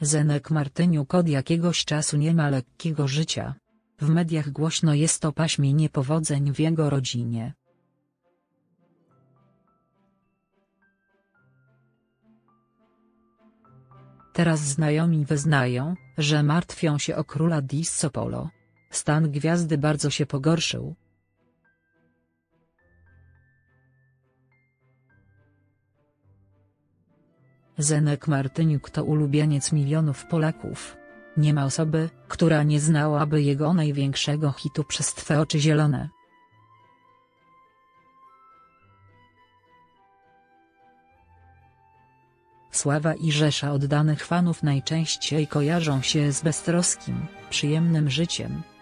Zenek Martyniuk od jakiegoś czasu nie ma lekkiego życia. W mediach głośno jest o paśmie niepowodzeń w jego rodzinie. Teraz znajomi wyznają, że martwią się o króla Disco Polo. Stan gwiazdy bardzo się pogorszył. Zenek Martyniuk to ulubieniec milionów Polaków. Nie ma osoby, która nie znałaby jego największego hitu przez Twe oczy zielone. Sława i rzesza oddanych fanów najczęściej kojarzą się z beztroskim, przyjemnym życiem.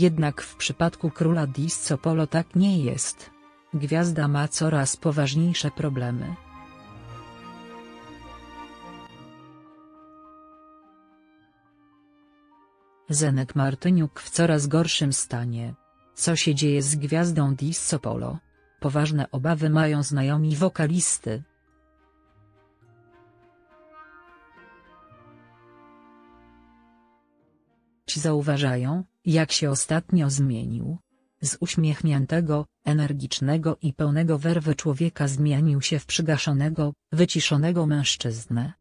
Jednak w przypadku króla Disco Polo tak nie jest. Gwiazda ma coraz poważniejsze problemy. Zenek Martyniuk w coraz gorszym stanie. Co się dzieje z gwiazdą Disco Polo? Poważne obawy mają znajomi wokalisty. Ci zauważają, jak się ostatnio zmienił. Z uśmiechniętego, energicznego i pełnego werwy człowieka zmienił się w przygaszonego, wyciszonego mężczyznę.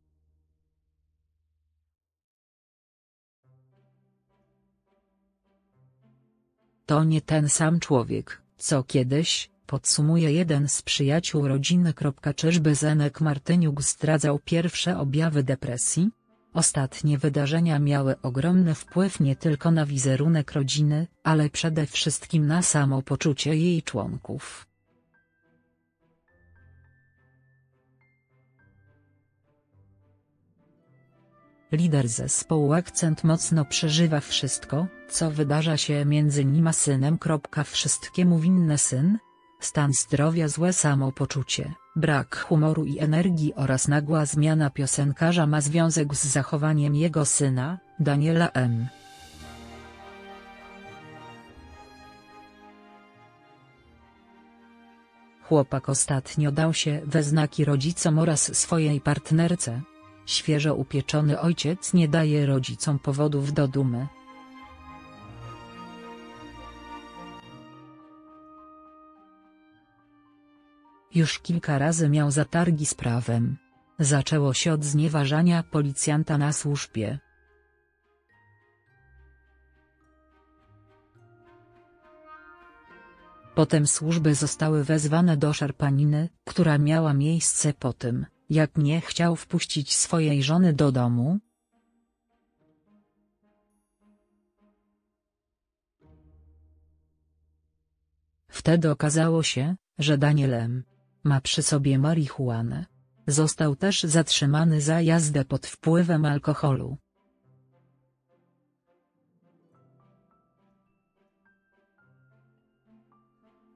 To nie ten sam człowiek, co kiedyś, podsumuje jeden z przyjaciół rodziny. Czyżby Zenek Martyniuk zdradzał pierwsze objawy depresji? Ostatnie wydarzenia miały ogromny wpływ nie tylko na wizerunek rodziny, ale przede wszystkim na samopoczucie jej członków. Lider zespołu Akcent mocno przeżywa wszystko, co wydarza się między nim a synem. Wszystkiemu winny syn? Stan zdrowia złe samopoczucie, brak humoru i energii oraz nagła zmiana piosenkarza ma związek z zachowaniem jego syna, Daniela M. Chłopak ostatnio dał się we znaki rodzicom oraz swojej partnerce. Świeżo upieczony ojciec nie daje rodzicom powodów do dumy. Już kilka razy miał zatargi z prawem. Zaczęło się od znieważania policjanta na służbie. Potem służby zostały wezwane do szarpaniny, która miała miejsce po tym, jak nie chciał wpuścić swojej żony do domu. Wtedy okazało się, że Daniel M. Ma przy sobie marihuanę. Został też zatrzymany za jazdę pod wpływem alkoholu.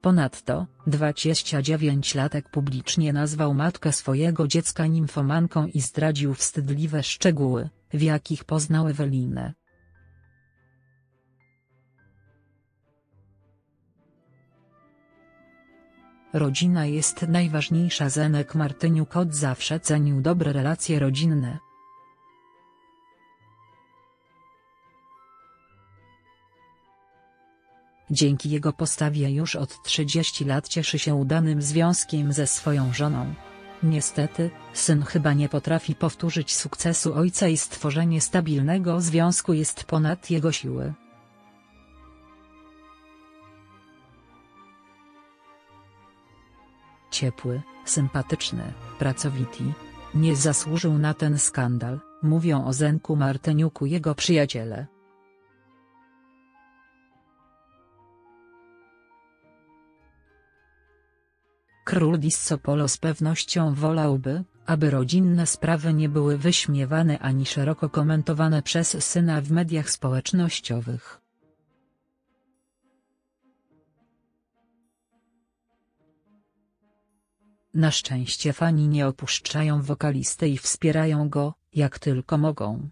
Ponadto, 29-latek publicznie nazwał matkę swojego dziecka nimfomanką i zdradził wstydliwe szczegóły, w jakich poznał Ewelinę. Rodzina jest najważniejsza Zenek Martyniuk od zawsze cenił dobre relacje rodzinne. Dzięki jego postawie już od 30 lat cieszy się udanym związkiem ze swoją żoną. Niestety, syn chyba nie potrafi powtórzyć sukcesu ojca i stworzenie stabilnego związku jest ponad jego siły. Ciepły, sympatyczny, pracowity. Nie zasłużył na ten skandal, mówią o Zenku Martyniuku jego przyjaciele. Król Disco Polo z pewnością wolałby, aby rodzinne sprawy nie były wyśmiewane ani szeroko komentowane przez syna w mediach społecznościowych. Na szczęście fani nie opuszczają wokalisty i wspierają go, jak tylko mogą.